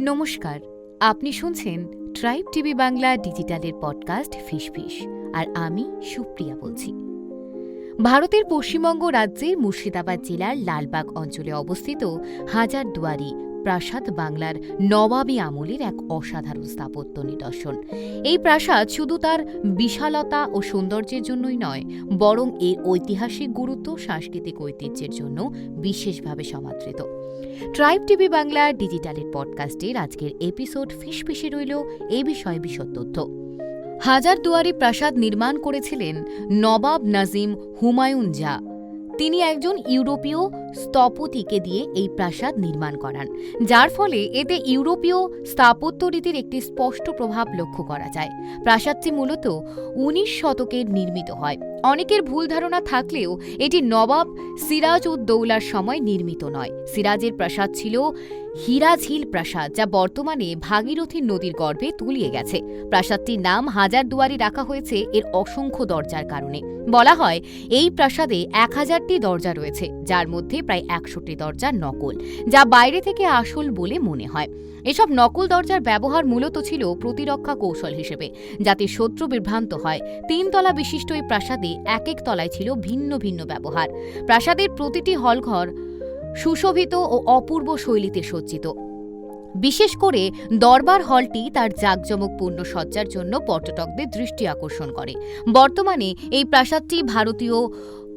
নমস্কার, আপনি শুনছেন ট্রাইব টিভি বাংলা ডিজিটালের পডকাস্ট ফিশ আর আমি সুপ্রিয়া বলছি। ভারতের পশ্চিমবঙ্গ রাজ্যের মুর্শিদাবাদ জেলার লালবাগ অঞ্চলে অবস্থিত হাজার হাজারদুয়ারি প্রাসাদ বাংলার নবাবী আমলের এক অসাধারণ স্থাপত্য নিদর্শন। এই প্রাসাদ শুধু তার বিশালতা ও সৌন্দর্যের জন্যই নয়, বরং এর ঐতিহাসিক গুরুত্ব, সাংস্কৃতিক ঐতিহ্যের জন্য বিশেষভাবে সমাদৃত। ট্রাইব টিভি বাংলা ডিজিটালের পডকাস্টের আজকের এপিসোড ফিসফিসে রইল এ বিষয়ে বিশদ তথ্য। হাজারদুয়ারি প্রাসাদ নির্মাণ করেছিলেন নবাব নাজিম হুমায়ুন জা তিনি একজন ইউরোপীয় স্থপতিকে দিয়ে এই প্রাসাদ নির্মাণ করান, যার ফলে এতে ইউরোপীয় স্থাপত্য রীতির একটি স্পষ্ট প্রভাব লক্ষ্য করা যায়। প্রাসাদটি মূলত উনিশ শতকের নির্মিত হয়। অনেকের ভুল ধারণা থাকলেও এটি নবাব সিরাজ উদ দৌলার সময় নির্মিত নয়। সিরাজের প্রাসাদ ছিল হিরাঝিল প্রাসাদ, যা বর্তমানে ভাগীরথী নদীর গর্ভে তুলিয়ে গেছে। প্রাসাদটির নাম হাজার দুয়ারি রাখা হয়েছে এর অসংখ্য দরজার কারণে। বলা হয়, এই প্রাসাদে এক হাজারটি দরজা রয়েছে, যার মধ্যে প্রায় একশোটি দরজা নকল, যা বাইরে থেকে আসল বলে মনে হয়। এসব নকল দরজার ব্যবহার মূলত ছিল প্রতিরক্ষা কৌশল হিসেবে, যাতে শত্রু বিভ্রান্ত হয়। তিনতলা বিশিষ্ট এই প্রাসাদে এক এক তলায় ছিল ভিন্ন ভিন্ন ব্যবহার। প্রাসাদের প্রতিটি হলঘর সুশোভিত ও অপূর্ব শৈলীতে সজ্জিত। বিশেষ করে দরবার হলটি তার জাঁকজমকপূর্ণ সজ্জার জন্য পর্যটকদের দৃষ্টি আকর্ষণ করে। বর্তমানে এই প্রাসাদটি ভারতীয়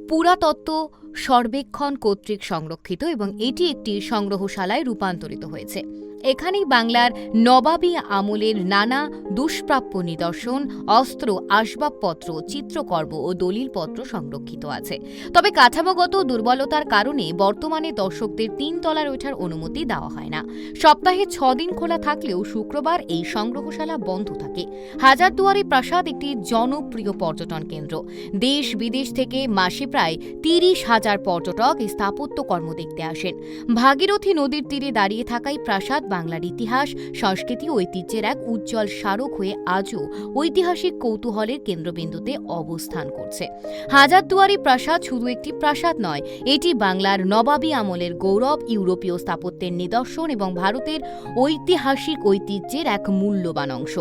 পুরাতত্ত্ব সর্বেক্ষণ কর্তৃক সংরক্ষিত এবং এটি একটি সংগ্রহশালায় রূপান্তরিত হয়েছে। এখানেই বাংলার নবাবী আমলের নানা দুষ্প্রাপ্য নিদর্শন, অস্ত্র, আসবাবপত্র, চিত্রকর্ম ও দলিলপত্র সংরক্ষিত আছে। তবে কাঠামোগত দুর্বলতার কারণে বর্তমানে দর্শকদের তিন তলার ওঠার অনুমতি দেওয়া হয় না। সপ্তাহে ছদিন খোলা থাকলেও শুক্রবার এই সংগ্রহশালা বন্ধ থাকে। হাজারদুয়ারি প্রাসাদ একটি জনপ্রিয় পর্যটন কেন্দ্র। দেশ বিদেশ থেকে মাসে প্রায় তিরিশ হাজার পর্যটক এই স্থাপত্য কর্ম দেখতে আসেন। ভাগীরথী নদীর তীরে দাঁড়িয়ে থাকাই প্রাসাদ বাংলার ইতিহাস, সংস্কৃতি ঐতিহ্যের এক উজ্জ্বল স্মারক হয়ে আজও ঐতিহাসিক কৌতূহলের কেন্দ্রবিন্দুতে অবস্থান করছে। হাজারদুয়ারি প্রাসাদ শুধু একটি প্রাসাদ নয়, এটি বাংলার নবাবী আমলের গৌরব, ইউরোপীয় স্থাপত্যের নিদর্শন এবং ভারতের ঐতিহাসিক ঐতিহ্যের এক মূল্যবান অংশ।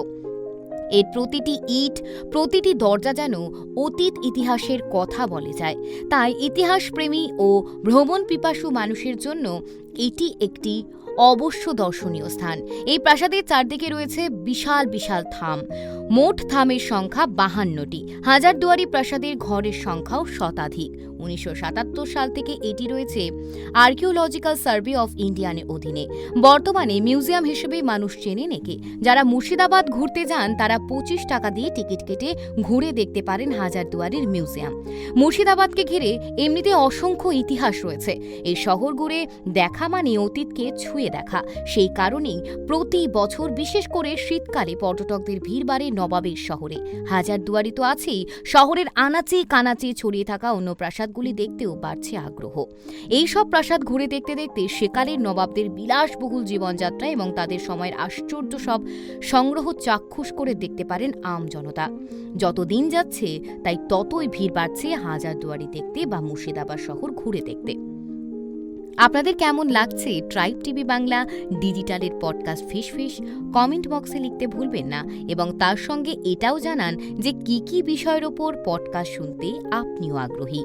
এর প্রতিটি ইট, প্রতিটি দরজা যেন অতীত ইতিহাসের কথা বলে যায়। তাই ইতিহাসপ্রেমী ও ভ্রমণ পিপাসু মানুষের জন্য এটি একটি অবশ্য দর্শনীয় স্থান। এই প্রাসাদের চারদিকে রয়েছে বিশাল বিশাল থাম। মোট থামের সংখ্যা বাহান্নটি। হাজারদুয়ারি প্রাসাদের ঘরের সংখ্যাও শতাধিক। উনিশশো সাতাত্তর সাল থেকে এটি রয়েছে আর্কিওলজিক্যাল সার্ভে অফ ইন্ডিয়ানের অধীনে। বর্তমানে মিউজিয়াম হিসেবে মানুষ চেনেন একে যারা মুর্শিদাবাদ ঘুরতে যান, তারা পঁচিশ টাকা দিয়ে টিকিট কেটে ঘুরে দেখতে পারেন হাজারদুয়ারির মিউজিয়াম। মুর্শিদাবাদকে ঘিরে এমনিতে অসংখ্য ইতিহাস রয়েছে। এই শহর ঘুরে দেখা মানে অতীতকে ছুঁয়ে দেখা। সেই কারণেই প্রতি বছর বিশেষ করে শীতকালে পর্যটকদের ভিড় বাড়ে নবাবের শহরে। হাজারদুয়ারি তো আছেই, শহরের আনাচে কানাচে ছড়িয়ে থাকা অন্য প্রাসাদগুলি দেখতেও বাড়ছে আগ্রহ। এই সব প্রাসাদ ঘুরে দেখতে দেখতে সেকালের নবাবদের বিলাসবহুল জীবনযাত্রা এবং তাদের সময়ের আশ্চর্য সব সংগ্রহ চাক্ষুষ করে দেখতে পারেন আম জনতা। যত দিন যাচ্ছে, তাই ততই ভিড় বাড়ছে হাজারদুয়ারি দেখতে বা মুর্শিদাবাদ শহর ঘুরে দেখতে। আপনাদের কেমন লাগছে ট্রাইব টিভি বাংলা ডিজিটালের পডকাস্ট ফিশ ফিশ কমেন্ট বক্সে লিখতে ভুলবেন না এবং তার সঙ্গে এটাও জানান যে কি কি বিষয়ের ওপর পডকাস্ট শুনতে আপনিও আগ্রহী।